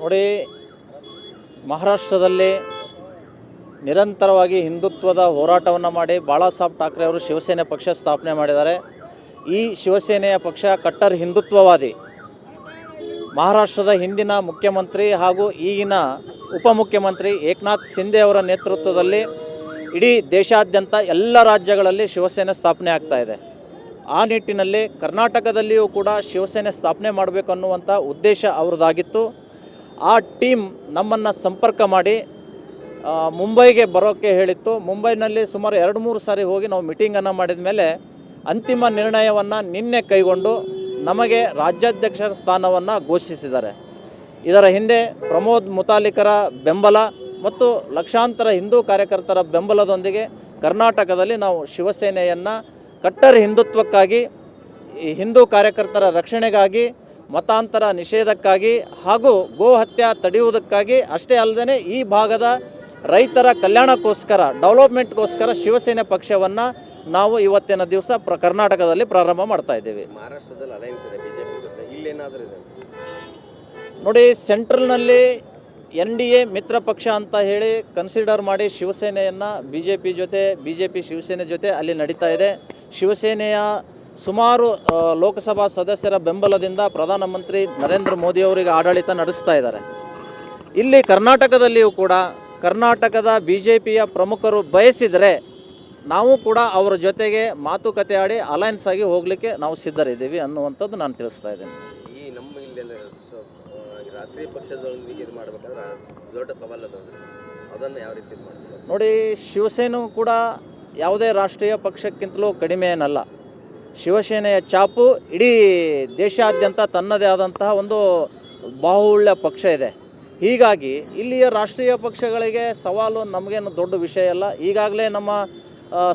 ನೋಡಿ, ಮಹಾರಾಷ್ಟ್ರದಲ್ಲಿ ನಿರಂತರವಾಗಿ ಹಿಂದುತ್ವದ ಹೋರಾಟವನ್ನು ಮಾಡಿ ಬಾಳಾಸಾಹೇಬ್ ಠಾಕ್ರೆ ಅವರು ಶಿವಸೇನೆ ಪಕ್ಷ ಸ್ಥಾಪನೆ ಮಾಡಿದ್ದಾರೆ. ಈ ಶಿವಸೇನೆಯ ಪಕ್ಷ ಕಟ್ಟರ್ ಹಿಂದುತ್ವವಾದಿ. ಮಹಾರಾಷ್ಟ್ರದ ಹಿಂದಿನ ಮುಖ್ಯಮಂತ್ರಿ ಹಾಗೂ ಈಗಿನ ಉಪಮುಖ್ಯಮಂತ್ರಿ ಏಕನಾಥ್ ಶಿಂದೆ ಅವರ ನೇತೃತ್ವದಲ್ಲಿ ಇಡೀ ದೇಶಾದ್ಯಂತ ಎಲ್ಲ ರಾಜ್ಯಗಳಲ್ಲಿ ಶಿವಸೇನೆ ಸ್ಥಾಪನೆ ಆಗ್ತಾ ಇದೆ. ಆ ನಿಟ್ಟಿನಲ್ಲಿ ಕರ್ನಾಟಕದಲ್ಲಿಯೂ ಕೂಡ ಶಿವಸೇನೆ ಸ್ಥಾಪನೆ ಮಾಡಬೇಕನ್ನುವಂಥ ಉದ್ದೇಶ ಅವ್ರದ್ದಾಗಿತ್ತು. ಆ ಟೀಮ್ ನಮ್ಮನ್ನು ಸಂಪರ್ಕ ಮಾಡಿ ಮುಂಬೈಗೆ ಬರೋಕ್ಕೆ ಹೇಳಿತ್ತು. ಮುಂಬೈನಲ್ಲಿ ಸುಮಾರು ಎರಡು ಮೂರು ಸಾರಿ ಹೋಗಿ ನಾವು ಮೀಟಿಂಗನ್ನು ಮಾಡಿದ ಮೇಲೆ ಅಂತಿಮ ನಿರ್ಣಯವನ್ನು ನಿನ್ನೆ ಕೈಗೊಂಡು ನಮಗೆ ರಾಜ್ಯಾಧ್ಯಕ್ಷರ ಸ್ಥಾನವನ್ನು ಘೋಷಿಸಿದ್ದಾರೆ. ಇದರ ಹಿಂದೆ ಪ್ರಮೋದ್ ಮುತಾಲಿಕರ ಬೆಂಬಲ ಮತ್ತು ಲಕ್ಷಾಂತರ ಹಿಂದೂ ಕಾರ್ಯಕರ್ತರ ಬೆಂಬಲದೊಂದಿಗೆ ಕರ್ನಾಟಕದಲ್ಲಿ ನಾವು ಶಿವಸೇನೆಯನ್ನು ಕಟ್ಟರ್ ಹಿಂದುತ್ವಕ್ಕಾಗಿ, ಈ ಹಿಂದೂ ಕಾರ್ಯಕರ್ತರ ರಕ್ಷಣೆಗಾಗಿ ಮತಾಂತರ ನಿಷೇಧಕ್ಕಾಗಿ ಹಾಗೂ ಗೋ ಹತ್ಯೆ ತಡೆಯುವುದಕ್ಕಾಗಿ ಅಷ್ಟೇ ಅಲ್ಲದೆ ಈ ಭಾಗದ ರೈತರ ಕಲ್ಯಾಣಕ್ಕೋಸ್ಕರ ಡೆವಲಪ್ಮೆಂಟ್ಗೋಸ್ಕರ ಶಿವಸೇನೆ ಪಕ್ಷವನ್ನು ನಾವು ಇವತ್ತಿನ ದಿವಸ ಪ್ರ ಕರ್ನಾಟಕದಲ್ಲಿ ಪ್ರಾರಂಭ ಮಾಡ್ತಾ ಇದ್ದೀವಿ. ಮಹಾರಾಷ್ಟ್ರದಲ್ಲಿ ಅಲಯನ್ಸ್ ಇದೆ ಬಿಜೆಪಿ ಜೊತೆ. ಇಲ್ಲೇನಾದರೂ ಇದೆ? ನೋಡಿ ಸೆಂಟ್ರಲ್ನಲ್ಲಿ ಎನ್ ಡಿ ಎ ಮಿತ್ರ ಪಕ್ಷ ಅಂತ ಹೇಳಿ ಕನ್ಸಿಡರ್ ಮಾಡಿ ಶಿವಸೇನೆಯನ್ನು ಬಿ ಜೆ ಪಿ ಜೊತೆ ಬಿ ಜೆ ಪಿ ಶಿವಸೇನೆ ಜೊತೆ ಅಲ್ಲಿ ನಡೀತಾ ಇದೆ. ಶಿವಸೇನೆಯ ಸುಮಾರು ಲೋಕಸಭಾ ಸದಸ್ಯರ ಬೆಂಬಲದಿಂದ ಪ್ರಧಾನಮಂತ್ರಿ ನರೇಂದ್ರ ಮೋದಿಯವರಿಗೆ ಆಡಳಿತ ನಡೆಸ್ತಾ ಇದ್ದಾರೆ. ಇಲ್ಲಿ ಕರ್ನಾಟಕದಲ್ಲಿಯೂ ಕೂಡ ಕರ್ನಾಟಕದ ಬಿ ಜೆ ಪಿಯ ಪ್ರಮುಖರು ಬಯಸಿದರೆ ನಾವು ಕೂಡ ಅವರ ಜೊತೆಗೆ ಮಾತುಕತೆ ಆಡಿ ಅಲಯನ್ಸ್ ಆಗಿ ಹೋಗಲಿಕ್ಕೆ ನಾವು ಸಿದ್ಧರಿದ್ದೀವಿ ಅನ್ನುವಂಥದ್ದು ನಾನು ತಿಳಿಸ್ತಾ ಇದ್ದೀನಿ. ಈ ನಮ್ಮ ಇಲ್ಲೆಲ್ಲ ರಾಷ್ಟ್ರೀಯ ಪಕ್ಷದೊಂದಿಗೆ ಇದು ಮಾಡಬೇಕಾದ್ರೆ ದೊಡ್ಡ ಸವಾಲು ಅದನ್ನು ಯಾವ ರೀತಿ ನೋಡಿ ಶಿವಸೇನೆ ಕೂಡ ಯಾವುದೇ ರಾಷ್ಟ್ರೀಯ ಪಕ್ಷಕ್ಕಿಂತಲೂ ಕಡಿಮೆ ಏನಲ್ಲ. ಶಿವಸೇನೆಯ ಚಾಪು ಇಡೀ ದೇಶಾದ್ಯಂತ ತನ್ನದೇ ಆದಂತಹ ಒಂದು ಬಾಹುಳ್ಯ ಪಕ್ಷ ಇದೆ. ಹೀಗಾಗಿ ಇಲ್ಲಿಯ ರಾಷ್ಟ್ರೀಯ ಪಕ್ಷಗಳಿಗೆ ಸವಾಲು ನಮಗೇನು ದೊಡ್ಡ ವಿಷಯ ಅಲ್ಲ. ಈಗಾಗಲೇ ನಮ್ಮ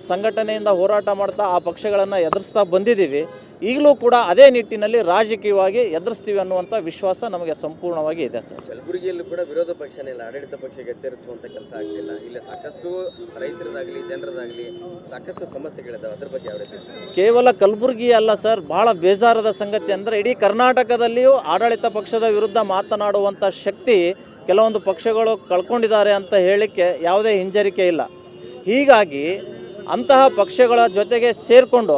ಸಂಘಟನೆಯಿಂದ ಹೋರಾಟ ಮಾಡ್ತಾ ಆ ಪಕ್ಷಗಳನ್ನು ಎದುರಿಸ್ತಾ ಬಂದಿದ್ದೀವಿ. ಈಗಲೂ ಕೂಡ ಅದೇ ನಿಟ್ಟಿನಲ್ಲಿ ರಾಜಕೀಯವಾಗಿ ಎದುರಿಸ್ತೀವಿ ಅನ್ನುವಂಥ ವಿಶ್ವಾಸ ನಮಗೆ ಸಂಪೂರ್ಣವಾಗಿ ಇದೆ ಸರ್. ಕಲಬುರಗಿಯಲ್ಲೂ ಕೂಡ ವಿರೋಧ ಪಕ್ಷನೇ ಇಲ್ಲ ಆಡಳಿತ ಪಕ್ಷಕ್ಕೆ ಎಚ್ಚರಿಸುವಂಥ ಕೆಲಸ ಆಗಲಿಲ್ಲ ಇಲ್ಲಿ ಸಾಕಷ್ಟು ರೈತರದಾಗಲಿ ಜನರದಾಗಲಿ ಸಾಕಷ್ಟು ಸಮಸ್ಯೆಗಳಿದ್ದಾವೆ ಅದ್ರ ಬಗ್ಗೆ ಯಾವ ರೀತಿ ಕೇವಲ ಕಲಬುರಗಿ ಅಲ್ಲ ಸರ್. ಬಹಳ ಬೇಜಾರದ ಸಂಗತಿ ಅಂದರೆ ಇಡೀ ಕರ್ನಾಟಕದಲ್ಲಿಯೂ ಆಡಳಿತ ಪಕ್ಷದ ವಿರುದ್ಧ ಮಾತನಾಡುವಂಥ ಶಕ್ತಿ ಕೆಲವೊಂದು ಪಕ್ಷಗಳು ಕಳ್ಕೊಂಡಿದ್ದಾರೆ ಅಂತ ಹೇಳಲಿಕ್ಕೆ ಯಾವುದೇ ಹಿಂಜರಿಕೆ ಇಲ್ಲ. ಹೀಗಾಗಿ ಅಂತಹ ಪಕ್ಷಗಳ ಜೊತೆಗೆ ಸೇರಿಕೊಂಡು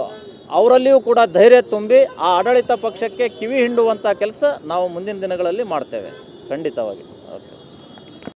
ಅವರಲ್ಲಿಯೂ ಕೂಡ ಧೈರ್ಯ ತುಂಬಿ ಆ ಆಡಳಿತ ಪಕ್ಷಕ್ಕೆ ಕಿವಿ ಹಿಂಡುವಂಥ ಕೆಲಸ ನಾವು ಮುಂದಿನ ದಿನಗಳಲ್ಲಿ ಮಾಡ್ತೇವೆ, ಖಂಡಿತವಾಗಿ.